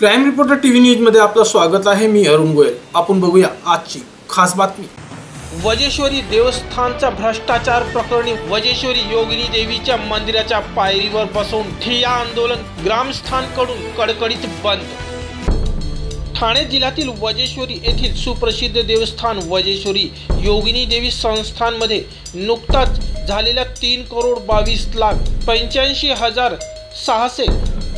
Crime reporter TV न्यूजमध्ये आपलं स्वागत आहे. मी अरुण गोयल. आपण बघूया आजची खास बातमी. वजेश्वरी देवस्थानच्या भ्रष्टाचार प्रकरणी वजेश्वरी योगिनी देवीच्या मंदिराच्या पायरीवर बसवून ठिया आंदोलन ग्रामस्थांकडून कडकडीत बंद. ठाणे जिल्ह्यातील वजेश्वरी येथील सुप्रसिद्ध देवस्थान वजेश्वरी योगिनी देवी संस्थानमध्ये नुकताच झालेल्या तीन करोड बावीस लाख पंच्याऐंशी हजार सहाशे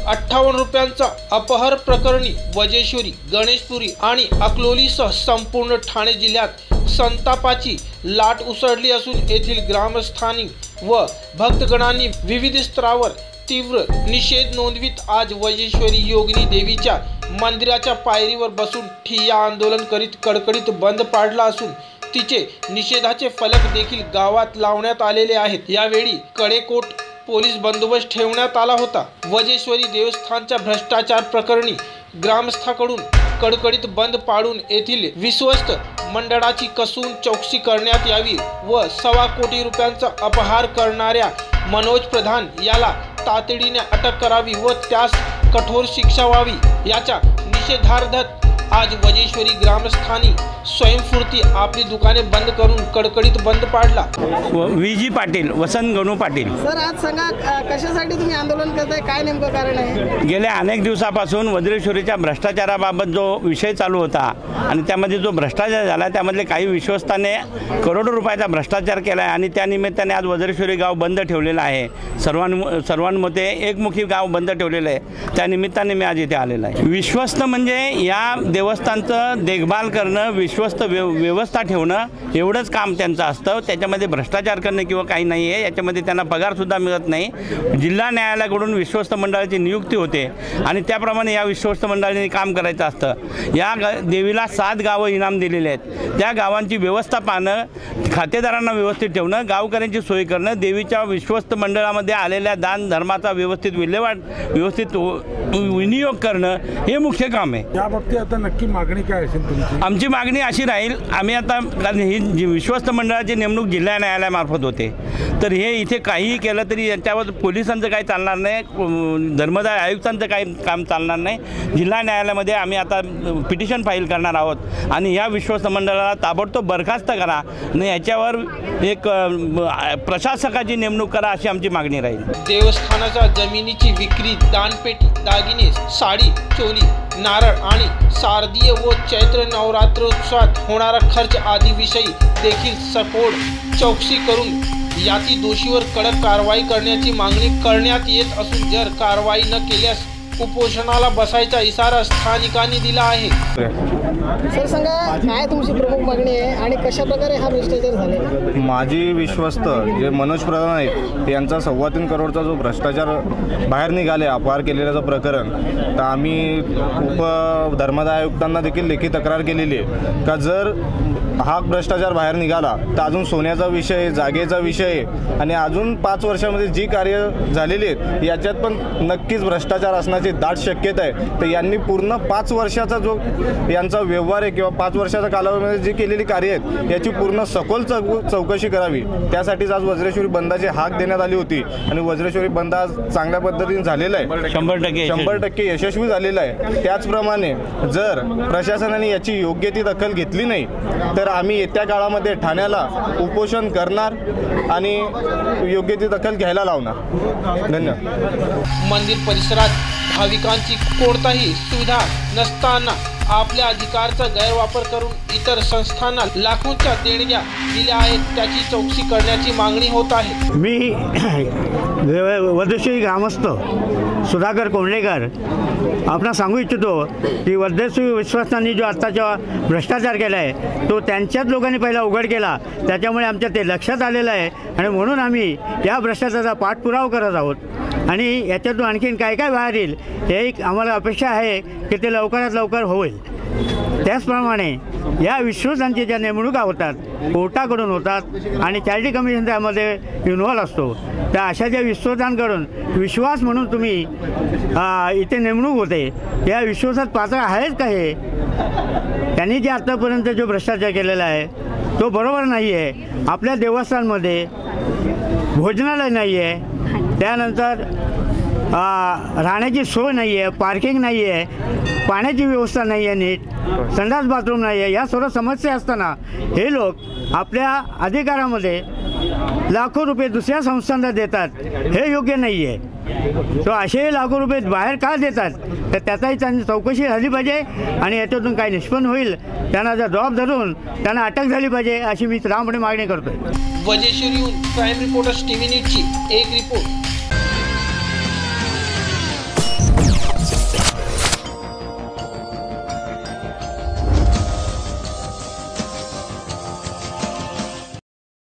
अठ्ठावन्न रुपयांचा अपहार प्रकरणी वजेश्वरी गणेशपुरी आणि अकलोलीसह संपूर्ण ठाणे जिल्ह्यात संतापाची लाट उसळली असून येथील ग्रामस्थानी व भक्तगणांनी विविध स्तरावर तीव्र निषेध नोंदवित आज वजेश्वरी योगिनी देवीच्या मंदिराच्या पायरीवर बसून ठिय्या आंदोलन करीत कडकडीत बंद पाडला असून तिचे निषेधाचे फलक देखील गावात लावण्यात आलेले आहेत. यावेळी कडेकोट पोलीस बंदोबस्त ठेवण्यात आला होता. वजेश्वरी देवस्थानच्या भ्रष्टाचार प्रकरणी ग्रामस्थाकडून कडकडीत बंद पाडून येथील विश्वस्त मंडळाची कसून चौकशी करण्यात यावी व सव्वा कोटी रुपयांचा अपहार करणाऱ्या मनोज प्रधान याला तातडीने अटक करावी व त्यास कठोर शिक्षा व्हावी याच्या निषेधार्थ आज वजेश्वरी ग्रामस्थानी स्वयंस्फूर्ती आपली दुकाने बंद करून कडकडीत बंद पाडला. व V G Patil Vasant Ganu Patil. Sir आज सांगा अ, कशासाठी तुम्ही आंदोलन करताय? काय नेमकं कारण आहे? गेल्या अनेक दिवसापासून वज्रेश्वरीच्या भ्रष्टाचाराबाबत जो विषय चालू होता आणि त्यामध्ये जो भ्रष्टाचार झाला त्यामधले काही विश्वस्ताने करोडो रुपयाचा भ्रष्टाचार केला आहे आणि त्या निमित्ताने आज वज्रेश्वरी गाव बंद ठेवलेलं आहे. सर्वां सर्वांमध्ये एकमुखी गाव बंद ठेवलेलं आहे. त्या निमित्ताने मी आज इथे आलेलो आहे. विश्वस्त म्हणजे या देवस्थानचं देखभाल करणं विश्वस्त व्यव व्यवस्था ठेवणं एवढंच काम त्यांचं असतं. त्याच्यामध्ये भ्रष्टाचार करणं किंवा काही नाही आहे. याच्यामध्ये त्यांना पगारसुद्धा मिळत नाही. जिल्हा न्यायालयाकडून विश्वस्त मंडळाची नियुक्ती होते आणि त्याप्रमाणे या विश्वस्त मंडळाने काम करायचं असतं. या ग देवीला सात गावं इनाम दिलेले आहेत. त्या गावांची व्यवस्था पाहणं खातेदारांना व्यवस्थित ठेवणं गावकऱ्यांची सोय करणं देवीच्या विश्वस्त मंडळामध्ये आलेल्या दान धर्माचा व्यवस्थित विल्हेवाट व्यवस्थित विनियोग करणं हे मुख्य काम आहे. या बाबतीत आता नक्की मागणी काय असेल तुमची? आमची मागणी अशी राहील आम्ही आता कारण ही जी विश्वस्त मंडळाची नेमणूक जिल्हा न्यायालयामार्फत होते. तर हे इथे काहीही केलं तरी याच्यावर पोलिसांचं काही चालणार नाही धर्मदाय आयुक्तांचं काही काम चालणार नाही. जिल्हा न्यायालयामध्ये आम्ही आता पिटिशन फाईल करणार आहोत. आणि या विश्वस्त मंडळाला ताबडतोब बरखास्त करा. आणि याच्यावर एक प्रशासकाची नेमणूक करा अशी आमची मागणी राहील. देवस्थानाच्या जमिनीची विक्री दानपेटी दागिने साडी चोली नारळ आणि शारदीय व चैत्र नवरात्रोत्सवात होणारा खर्च आदीविषयी देखील सखोल चौकशी करून याची दोषीवर कडक कारवाई करण्याची मागणी करण्यात येत असून जर कारवाई न केल्यास उपोषणाला बसायचा इशारा स्थानिकांनी दिला आहे. सर सांगा काय तुमची प्रमुख मागणी आहे आणि कशा प्रकारे हा भ्रष्टाचार झालेला माजी विश्वस्त जे मनोज प्रधान आहेत यांचा सव्वा तीन करोडचा जो भ्रष्टाचार बाहेर निघाले अपहार केलेल्याचं प्रकरण तर आम्ही उप धर्मदाय आयुक्तांना देखील लेखी तक्रार केलेली आहे. का जर हा भ्रष्टाचार बाहेर निघाला तर अजून सोन्याचा विषय जागेचा विषय आणि अजून पाच वर्षामध्ये जी कार्य झालेली आहेत याच्यात पण नक्कीच भ्रष्टाचार असण्याची दाट शक्यता आहे. तर यांनी पूर्ण पाच वर्षाचा जो यांचा व्यवहार आहे किंवा पाच वर्षाच्या कालावधीमध्ये जी केलेली कार्य आहेत याची पूर्ण सखोल चौ चौकशी करावी. त्यासाठीच आज वज्रेश्वरी बंदाची हाक देण्यात आली होती. आणि वज्रेश्वरी बंद आज चांगल्या पद्धतीने झालेला आहे. शंभर टक्के शंभर टक्के यशस्वी झालेला आहे. त्याचप्रमाणे जर प्रशासनाने याची योग्य ती दखल घेतली नाही तर आम्ही येत्या काळामध्ये ठाण्याला उपोषण करणार आणि योग्य ती दखल घ्यायला लावणार. धन्यवाद. मंदिर परिसरात भाविकांची कोणताही सुविधा नसताना आपल्या अधिकारचा गैरवापर करून इतर संस्थांना लाखोंच्या देणग्या दिल्या आहेत त्याची चौकशी करण्याची मागणी होत आहे. मी वधश्री ग्रामस्थ सुधाकर कोंडलेकर आपण सांगू इच्छितो की वदेश्वरी विश्वासांनी जो आत्ताचा भ्रष्टाचार केला आहे तो त्यांच्याच लोकांनी पहिला उघड केला. त्याच्यामुळे आमच्या ते लक्षात आलेलं आहे आणि म्हणून आम्ही या भ्रष्टाचाराचा पाठपुरावा करत आहोत. आणि याच्यातून आणखीन काय काय बाहेर येईल हे एक आम्हाला अपेक्षा आहे की ते लवकरात लवकर होईल. त्याचप्रमाणे या विश्वासांच्या ज्या नेमणुका होतात कोर्टाकडून होतात आणि चॅरिटी कमिशन त्यामध्ये इन्व्हॉल्व असतो. त्या अशा ज्या विश्वसांकडून विश्वास म्हणून तुम्ही इथे नेमणूक होते या विश्वासात पात्र आहेत का हे? त्यांनी जे आत्तापर्यंत जो भ्रष्टाचार केलेला आहे तो बरोबर नाही आहे आपल्या देवस्थानमध्ये भोजनालय नाही आहे त्यानंतर राहण्याची सोय नाही आहे पार्किंग नाही आहे पाण्याची व्यवस्था नाही आहे नीट संडास बाथरूम नाही आहे या सर्व समस्या असताना हे लोक आपल्या अधिकारामध्ये लाखो रुपये दुसऱ्या संस्थांना देतात हे योग्य नाही आहे. तो असे लाखो रुपये बाहेर का देतात? तर त्याचाही त्यांनी चौकशी झाली पाहिजे आणि याच्यातून काही निष्पन्न होईल त्यांना जर जॉब धरून त्यांना अटक झाली पाहिजे अशी मी त्रामपणे मागणी करतोय. वजेश्वरी प्राईम रिपोर्टर्स टीव्ही न्यूजची एक रिपोर्ट